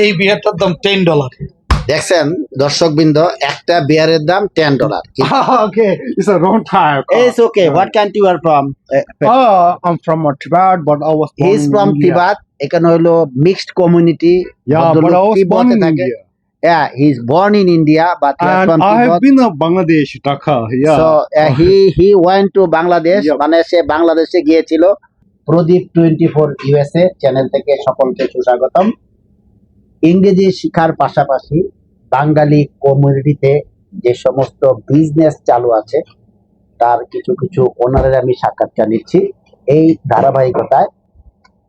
এই বিয়ারটার দাম ten dollar দেখছেন দর্শকবৃন্দ একটা বিয়ারের দাম ten dollar okay, it's a long time. It's okay what country you are from Oh, from uh, Tibet, but I was he is from. এখানে হলো mixed community Yeah, he's born in India, but he And from I have been to Bangladesh, Dhaka. Yeah. So uh, he he went to Bangladesh Yeah. মানে সে বাংলাদেশে গিয়েছিল Pradeep twenty four USA channel থেকে সকলকে সুস্বাগতম। ইংরেজি শিখার পাশাপাশি বাঙালি কমিউনিটিতে যে সমস্ত বিজনেস চালু আছে তার কিছু কিছু ওনারের আমি সাক্ষাৎকার নিচ্ছি। এই ধারাবাহিকতায়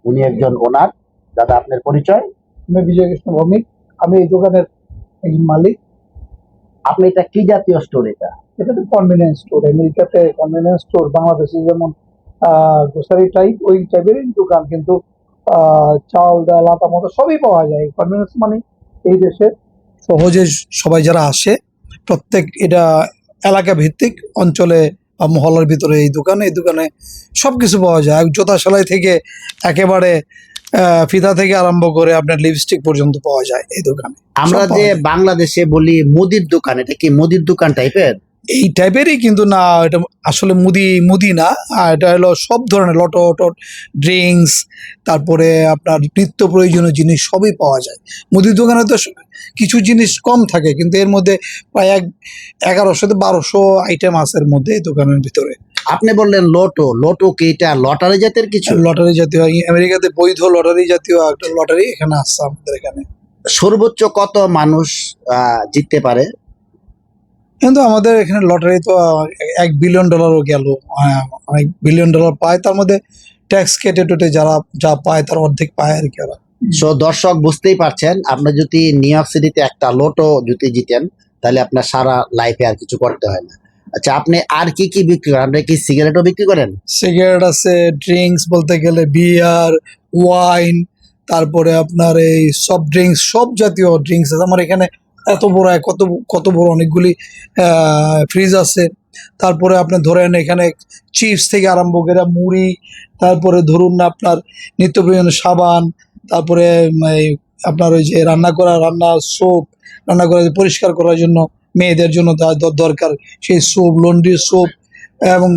উনি একজন ওনার। দাদা আপনার পরিচয়? আমি বিজয় কৃষ্ণ ভৌমিক। আমি এই দোকানের একজন মালিক। আপনি এটা কি জাতীয় স্টোর এটা? এটা তো কনভেনিয়েন্স স্টোর আমেরিকাতে কনভেনিয়েন্স স্টোর বাংলাদেশে যেমন গ্রোসারি টাইপ ওই টাইপেরই দোকান। কিন্তু চাল ডাল আটা মতো সবই পাওয়া যায়। কনভেনিয়েন্স মানে এই দেশে সহজে সবাই যারা আসে প্রত্যেক এটা এলাকা ভিত্তিক অঞ্চলে বা মহল্লার ভিতরে এই দোকানে এই দোকানে সব কিছু পাওয়া যায়। জোতা সেলাই থেকে একেবারে ফিতা থেকে আরম্ভ করে আপনার লিপস্টিক পর্যন্ত পাওয়া যায় এই দোকানে। আমরা যে বাংলাদেশে বলি মুদির দোকান এটা কি মুদির দোকান টাইপের এই টাইপেরই কিন্তু না এটা আসলে মুদি মুদি না। এটা হলো সব ধরনের লটো টট ড্রিঙ্কস তারপরে আপনার নিত্য প্রয়োজনীয় জিনিস সবই পাওয়া যায়। মুদির দোকানে তো কিছু জিনিস কম থাকে কিন্তু এর মধ্যে প্রায় এক এগারোশো থেকে বারোশো আইটেম আছে এর মধ্যে এই দোকানের ভিতরে। আপনি বললেন লোটো লোটো কি এটা লটারি জাতের কিছু? লটারি জাতীয় আমেরিকাতে বৈধ লটারি জাতীয় একটা লটারি এখানে আসছে আমাদের এখানে। সর্বোচ্চ কত মানুষ আহ, জিততে পারে? কিন্তু আমাদের এখানে লটারি তো এক বিলিয়ন ডলারও গেল অনেক বিলিয়ন ডলার পায়। তার মধ্যে ট্যাক্স কেটে টেটে যারা যা পায় তার অর্ধেক পায় আর কি ওরা। সো দর্শক বুঝতেই পারছেন আপনি যদি নিউ ইয়র্ক সিটিতে একটা লোটো যদি জিতেন তাহলে আপনার সারা লাইফে আর কিছু করতে হয় না। আচ্ছা আপনি আর কি কি বিক্রি করেন? আপনি কি সিগারেটও বিক্রি করেন? সিগারেট আছে ড্রিঙ্কস বলতে গেলে বিয়ার ওয়াইন তারপরে আপনার এই সফট ড্রিঙ্কস সব জাতীয় ড্রিঙ্কস আছে। আমার এখানে এত বড় কত কত বড় অনেকগুলি ফ্রিজ আছে। তারপরে আপনি ধরেন এখানে চিপস থেকে আরম্ভ করে মুড়ি, তারপরে ধরুন না আপনার নিত্য প্রয়োজনীয় সাবান, তারপরে আপনার ওই যে রান্না করা, রান্না সোপ রান্না করা, পরিষ্কার করার জন্য মেয়েদের জন্য দরকার। সেই সোপ লন্ড্রি সোপ এবং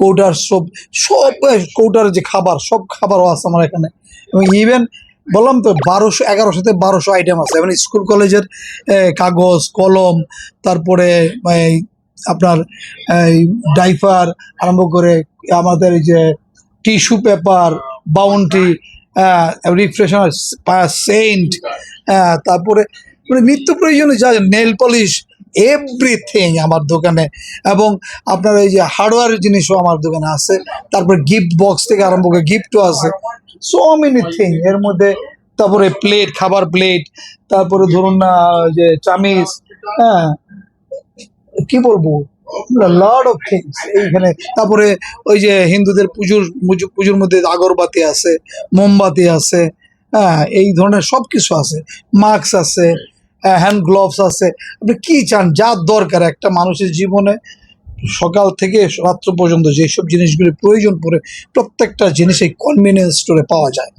কৌটার সব সব, কৌটার যে খাবার, সব খাবারও আছে আমার এখানে। এবং ইভেন বললাম তো, বারোশো এগারোশো থেকে বারোশো আইটেম আছে। মানে স্কুল কলেজের কাগজ, কলম, তারপরে আপনার, এই ডাইপার আরম্ভ করে আমাদের যে tissue paper Bounty refreshener scent তারপরে মানে নিত্য প্রয়োজনীয় যা নেল পলিশ এভরিথিং আমার দোকানে। এবং আপনার এই যে হার্ডওয়্যার জিনিসও আমার দোকানে আছে। তারপরে গিফট বক্স থেকে আরম্ভ করে গিফটও আছে। সো মেনি থিং এর মধ্যে তারপরে প্লেট খাবার প্লেট তারপরে ধরুন না যে চামিচ হ্যাঁ। কি বলব? লর্ড অফ থিংস এইখানে। তারপরে ওই যে হিন্দুদের পুজোর পুজোর মধ্যে আগরবাতি আছে, মোমবাতি আছে হ্যাঁ এই ধরনের সব কিছু আছে। মাস্ক আছে হ্যান্ড গ্লোভস আছে। আপনি কি চান? যা দরকার একটা মানুষের জীবনে সকাল থেকে রাত্র পর্যন্ত যেসব জিনিসগুলি প্রয়োজন পড়ে, প্রত্যেকটা জিনিস এই কনভিনিয়েন্স স্টোরে পাওয়া যায়।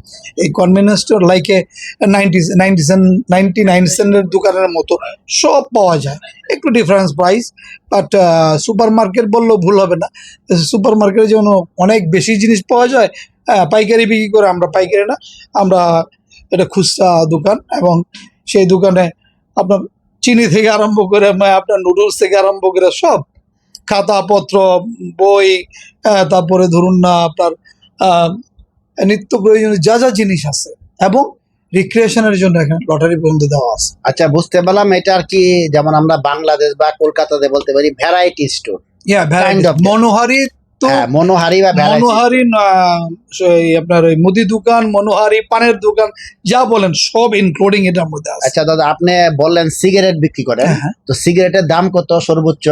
এই কনভিনিয়েন্স স্টোর লাইকে নাইনটি নাইনটি নাইনটি নাইন সেন্টের দোকানের মতো সব পাওয়া যায়। একটু difference price but supermarket বললেও ভুল হবে না। সুপার মার্কেটে যেমন অনেক বেশি জিনিস পাওয়া যায় হ্যাঁ পাইকারি বিক্রি করে আমরা পাইকারি না, আমরা এটা খুচরা দোকান এবং সেই দোকানে আপনার চিনি থেকে আরম্ভ করে, আপনার নুডলস থেকে আরম্ভ করে সব খাতাপত্র বই তারপরে ধরুন না আপনার নিত্য প্রয়োজনীয় যা যা জিনিস আছে এবং রিক্রিয়েশনের জন্য এখানে লটারি পর্যন্ত দেওয়া আছে। আচ্ছা বুঝতে পারলাম। এটা আর কি যেমন আমরা বাংলাদেশ বা কলকাতাতে বলতে পারি ভ্যারাইটি স্টোর ইয়া মনোহারি তো হ্যাঁ মনোহারি বা মনোহারি আপনার ওই মুদি দোকান মনোহারি পানের দোকান যা বলেন সব ইনক্লুডিং এটার মধ্যে আছে। আচ্ছা দাদা আপনি বললেন সিগারেট বিক্রি করে হ্যাঁ তো সিগারেটের দাম কত সর্বোচ্চ?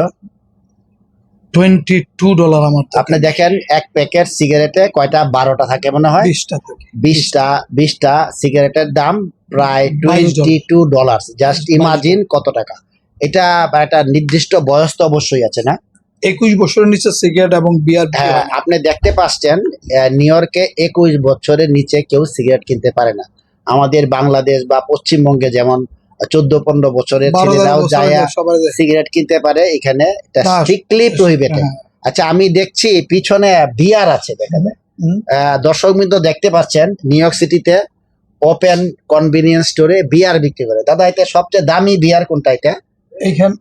টোয়েন্টি টু ডলার আমার আপনি দেখেন এক প্যাকেট সিগারেটে কয়টা? বারোটা থাকে মনে হয়? বিশটা থেকে। বিশটা বিশটা সিগারেটের দাম প্রায় twenty two dollar. Just imagine কত টাকা। এটা একটা নির্দিষ্ট বয়স তো অবশ্যই আছে না? একুশ বছরের নিচে সিগারেট এবং বিয়ার হ্যাঁ আপনি দেখতে পাচ্ছেন নিউ ইয়র্কে একুশ বছরের নিচে কেউ সিগারেট কিনতে পারে না। আমাদের বাংলাদেশ বা পশ্চিমবঙ্গে যেমন চোদ্দ পনেরো বছরের ছেলেরাও যায়। সিগারেট কিনতে পারে এখানে স্ট্রিক্টলি প্রহিবিটেড হ্যাঁ। আচ্ছা আমি দেখছি পিছনে বিয়ার আছে। দর্শক বিন্দু দেখতে পাচ্ছেন নিউ ইয়র্ক সিটিতে ওপেন কনভিনিয়েন্স স্টোরে বিয়ার বিক্রি করে। দাদা এটা সবচেয়ে দামি বিয়ার কোনটা এটা? এইখান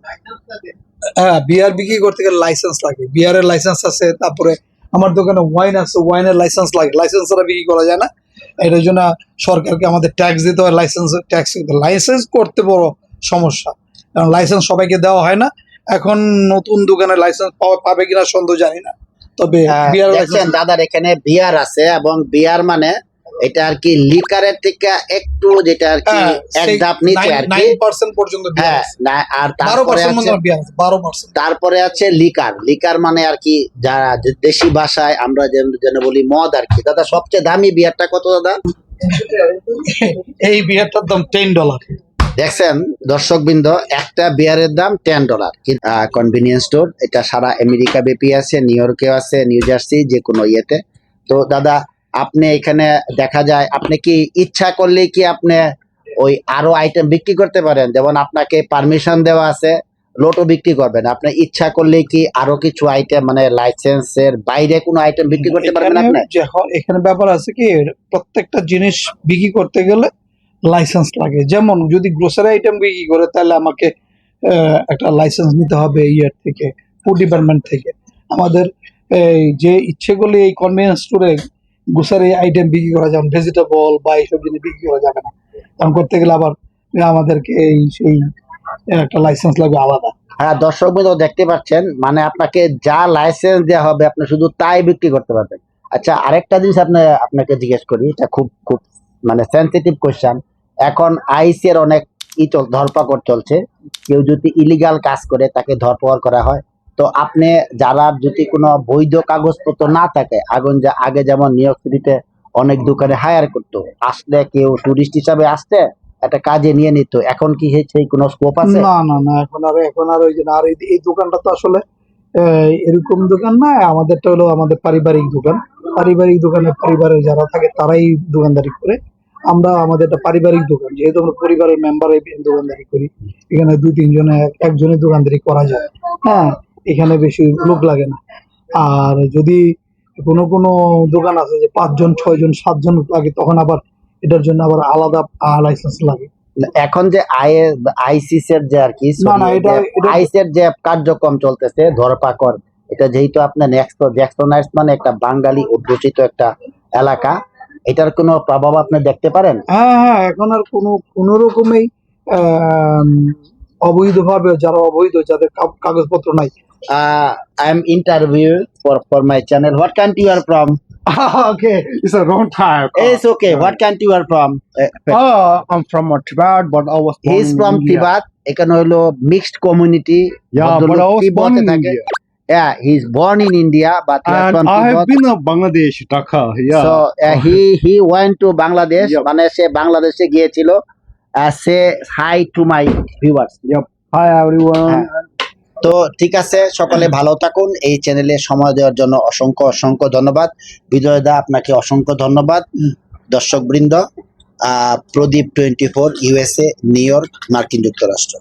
হ্যাঁ বিয়ার বিক্রি করতে গেলে লাইসেন্স লাগে। বিয়ারের লাইসেন্স আছে তারপরে আমার দোকানে ওয়াইন আছে ওয়াইনের লাইসেন্স লাগে। লাইসেন্স ছাড়া বিক্রি করা যায় না। এটার জন্য সরকারকে আমাদের ট্যাক্স দিতে হয় লাইসেন্স ট্যাক্স দিতে লাইসেন্স করতে বড় সমস্যা। কারণ লাইসেন্স সবাইকে দেওয়া হয় না। এখন নতুন দোকানে লাইসেন্স পাওয়া পাবে কিনা সন্দেহ জানি না। তবে আহ, বিয়ার লাইসেন্স দাদার এখানে বিয়ার আছে এবং বিয়ার মানে এটা আর কি লিকারের থেকে একটু যেটা আর কি হ্যাঁ, এক ধাপ নিচে আর কি। পর্যন্ত হ্যাঁ আর তারপরে আছে মতো বিয়ার আছে বারো পার্সেন্ট তারপরে আছে লিকার। লিকার মানে আর কি যারা দেশি ভাষায় আমরা যেন যেন বলি মদ আর কি। দাদা সবচেয়ে দামি বিয়ারটা কত দাদা? এই বিয়ারটার দাম টেন ডলার দেখছেন দর্শকবৃন্দ একটা বিয়ারের দাম টেন ডলার কনভিনিয়েন্স স্টোর এটা সারা আমেরিকা ব্যাপী আছে নিউ ইয়র্কেও আছে নিউ জার্সি যে কোনো ইয়েতে। তো দাদা আপনি এখানে দেখা যায় আপনি কি ইচ্ছা করলে কি আপনি ওই আরও আইটেম বিক্রি করতে পারেন? যেমন আপনাকে পারমিশন দেওয়া আছে লোটো বিক্রি করবেন। আপনি ইচ্ছা করলে কি আরও কিছু আইটেম মানে লাইসেন্সের বাইরে কোনো আইটেম বিক্রি করতে পারবেন আপনি? এখানে ব্যাপার আছে কি প্রত্যেকটা জিনিস বিক্রি করতে গেলে লাইসেন্স লাগে। যেমন যদি গ্রোসারি আইটেম বিক্রি করে তাহলে আমাকে একটা লাইসেন্স নিতে হবে ইয়ের থেকে ফুড ডিপার্টমেন্ট থেকে। আমাদের এই যে ইচ্ছে করলে এই কনভিনিয়েন্স স্টোরে গ্রোসারি আইটেম বিক্রি করা যাবে ভেজিটেবল বা এইসব জিনিস বিক্রি করা যাবে না। কারণ করতে গেলে আবার আমাদেরকে এই সেই একটা লাইসেন্স লাগবে আলাদা। হ্যাঁ দর্শক দেখতে পাচ্ছেন মানে আপনাকে যা লাইসেন্স দেওয়া হবে, আপনি শুধু তাই বিক্রি করতে পারবেন। আচ্ছা আরেকটা জিনিস আপনি, আপনাকে জিজ্ঞেস করি, এটা খুব খুব মানে সেন্সিটিভ কোয়েশ্চেন এখন আইসি এর অনেক ই চল, ধরপাকড় চলছে। কেউ যদি ইলিগাল কাজ করে, তাকে ধরপাকড় করা হয়। তো আপনি যারা যদি কোনো বৈধ কাগজপত্র না থাকে, আগুন যা আগে যেমন নিউ ইয়র্ক সিটিতে অনেক দোকানে হায়ার করতো, আসলে কেউ টুরিস্ট হিসাবে আসতে একটা কাজে নিয়ে নিত। এখন কি সেই কোনো স্কোপ আছে? না না না, এখন আর এখন আর ওই যে আর এই- দোকানটা তো আসলে এরকম দোকান না আমাদেরটা হলো আমাদের পারিবারিক দোকান। পারিবারিক দোকানে পরিবারের যারা থাকে, তারাই দোকানদারি করে। আমরা আমাদের একটা পারিবারিক দোকান, যেহেতু আমরা পরিবারের মেম্বার দোকানদারি করি। এখানে দুই তিনজনে এক- একজনে দোকানদারি করা যায়। হ্যাঁ এখানে বেশি লোক লাগে না। আর যদি কোনো কোনো দোকান আছে যে পাঁচজন ছয়জন সাতজন লাগে তখন আবার এটার জন্য আবার আলাদা লাইসেন্স লাগে। এখন যে আইসিস এর যে আর কি আইসের যে কার্যক্রম চলতেছে ধরপাকড় এটা যেহেতু আপনার নেক্সট জ্যাকসনাইজ মানে একটা বাঙালি অধ্যুষিত একটা এলাকা এটার কোনো প্রভাব আপনি দেখতে পারেন? হ্যাঁ হ্যাঁ এখন আর কোনো কোনো রকমেই অবৈধভাবে যারা অবৈধ যাদের কাগজপত্র নাই I am interview for for my channel what country you are from okay, it's a wrong time. It's okay what country you are from Oh, I'm from uh, Tibet, but I was born he is in from India. Tibet এখানে হলো mixed community Yeah, but I was born in India. Yeah, he's born in India, but he is And from I have Tibet. been to Bangladesh, Dhaka. Yeah. So uh, he he went to Bangladesh. Yep. মানে সে বাংলাদেশে গিয়েছিল সে hi to my viewers yep. Hi everyone. তো ঠিক আছে, সকলে ভালো থাকুন। এই চ্যানেলে সময় দেওয়ার জন্য অসংখ্য অসংখ্য ধন্যবাদ। বিজয় দা, আপনাকে অসংখ্য ধন্যবাদ। দর্শক বৃন্দ Pradeep twenty four USA New York মার্কিন যুক্তরাষ্ট্র।